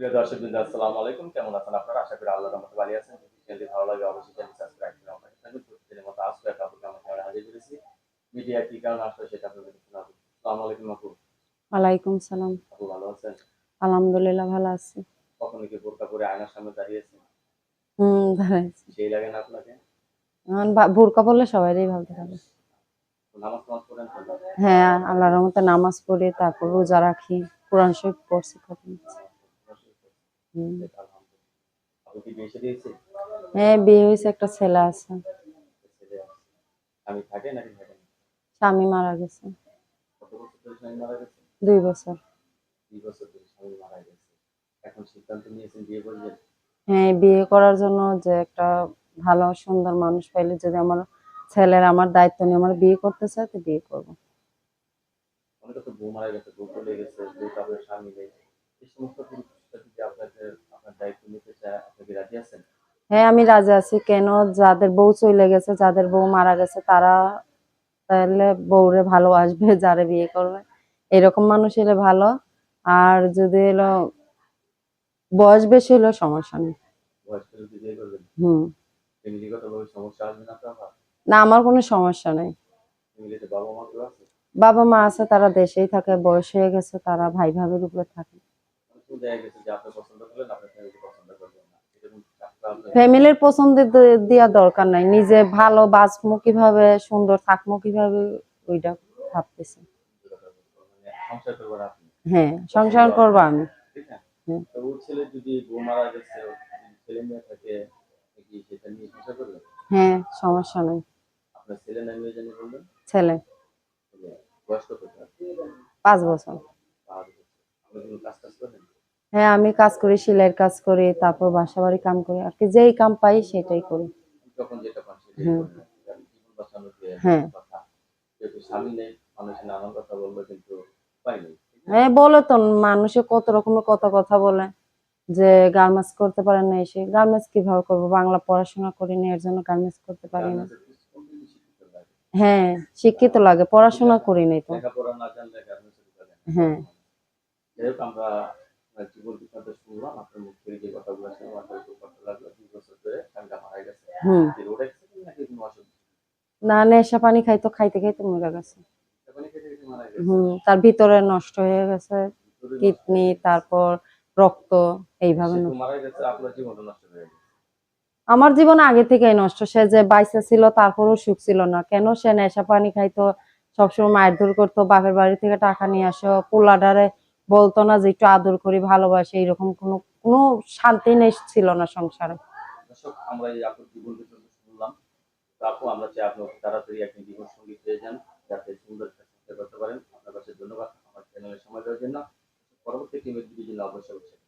প্রিয় দর্শক বিন্দু আসসালামু আলাইকুম। কেমন আছেন আপনারা? আশা করি আল্লাহর রহমতে ভালো আছেন। যদি ভালো লাগে অবশ্যই চ্যানেল সাবস্ক্রাইব করে আমাদের প্রতিদিনের মতো আসলে একটা আমরা ক্যামেরা হাজির করেছি। মিডিয়া কি কারণে আসলে সেটা আপনাদের শোনাবো আসসালামু আলাইকুম আপু। ওয়ালাইকুম সালাম। আপু ভালো আছেন? আলহামদুলিল্লাহ ভালো আছি। কখনো কি বোরকা পরে আয়নার সামনে দাঁড়িয়েছেন হুম দাঁড়াইছি সেই লাগে না আপনাকে? এখন বোরকা পড়লে সবাইই ভালো? হ্যাঁ আল্লাহর রহমতে নামাজ পড়ি তারপর রোজা রাখি কোরআন শরীফ পড়ছি হুম। আলহামদুলিল্লাহ। আপু কি বিয়ে শাদী হয়েছে হ্যাঁ বিয়ে হয়েছে একটা ছেলে আছে। স্বামী মারা গেছে। দুই বছর। হ্যাঁ বিয়ে করার জন্য যে একটা ভালো সুন্দর মানুষ পাইলে যদি আমার ছেলের আমার দায়িত্ব নিয়ে আমার বিয়ে করতে চায় তো বিয়ে করব। অনেকে তো বউ মারা গেছে বউ চলে গেছে বউ তারপরে স্বামী এই সমস্ত পুরুষরা যদি আপনাকে আপনার দায়িত্ব নিতে চায় আপনি কি রাজি আছেন? হ্যাঁ আমি রাজি আছি। কেন? যাদের বউ চলে গেছে যাদের বউ মারা গেছে তারা তাহলে বউরে ভালোবাসবে যারে বিয়ে করবে। এরকম মানুষ এলে ভালো। আর যদি এলো বয়স বেশি হলেও সমস্যা নেই। হুম। আসবে না আমার কোনো সমস্যা নেই। বাবা মা আছে? তারা দেশেই থাকে বয়স হয়ে গেছে তারা ভাই ভাবির উপরে থাকে। দেখা গেছে যে আপনি পছন্দ করলেন আপনার ফ্যামিলি পছন্দ করবেন না। এরকম চাপটা আপনার ফ্যামিলির পছন্দের দে- দেওয়া দরকার নাই। নিজে ভালো বাঁচবো কীভাবে সুন্দর থাকব কীভাবে ওইটা ভাবতেছি। হ্যাঁ সংসার করব আমি। হ্যাঁ সমস্যা নেই। ছেলে? পাঁচ বছর পাঁচ বছর। আপনি কোনো কাজ টাজ করেন হ্যাঁ আমি কাজ করি সেলাইয়ের কাজ করি তারপর বাসা বাড়ি কাম করি আর কি যেই কাম পাই সেটাই করি হ্যাঁ। নেই নেই না? হ্যাঁ বলে তো মানুষে কত রকমের কত কথা বলে যে গার্মেন্টস করতে পারেন না এসে গার্মেন্টস কীভাবে করব বাংলা পড়াশোনা করিনি এর জন্য গার্মেন্টস করতে পারি না। হ্যাঁ শিক্ষিত লাগে পড়াশোনা করিনি তো লেখাপড়া না জানলে গার্মেন্টসে ঢোকা যায় না। হ্যাঁ আমরা আপনার জীবন শুনলাম আপনার মুখ থেকে যে কথাগুলো লাগল দুই বছর ধরে স্বামীটা মারা গেছে। রোড অ্যাক্সিডেন্ট নাকি কোনো অসুখ না নেশা পানি খাইতো খাইতে খাইতে মরে গেছে। হুম তার ভিতরে নষ্ট হয়ে গেছে কিডনি তারপর রক্ত এইভাবে আমার জীবন আগে থেকেই নষ্ট সে যে বাইসে ছিল তারপরও সুখ ছিল না। কেন সে নেশা পানি খাইতো সবসময় মায়ের ধর করতো বাপের বাড়ি থেকে টাকা নিয়ে আসো পোলাডারে বলতো না যে একটু আদর করি, ভালোবাসে এরকম কোনো কোনো শান্তি নেই, ছিল না সংসারে। আমরা আপু, আমরা আপনি জীবন যান, যাতে করতে পারেন। ধন্যবাদ। আমার জন্য। পরবর্তী টিমের জন্য অবশ্যই অবশ্যই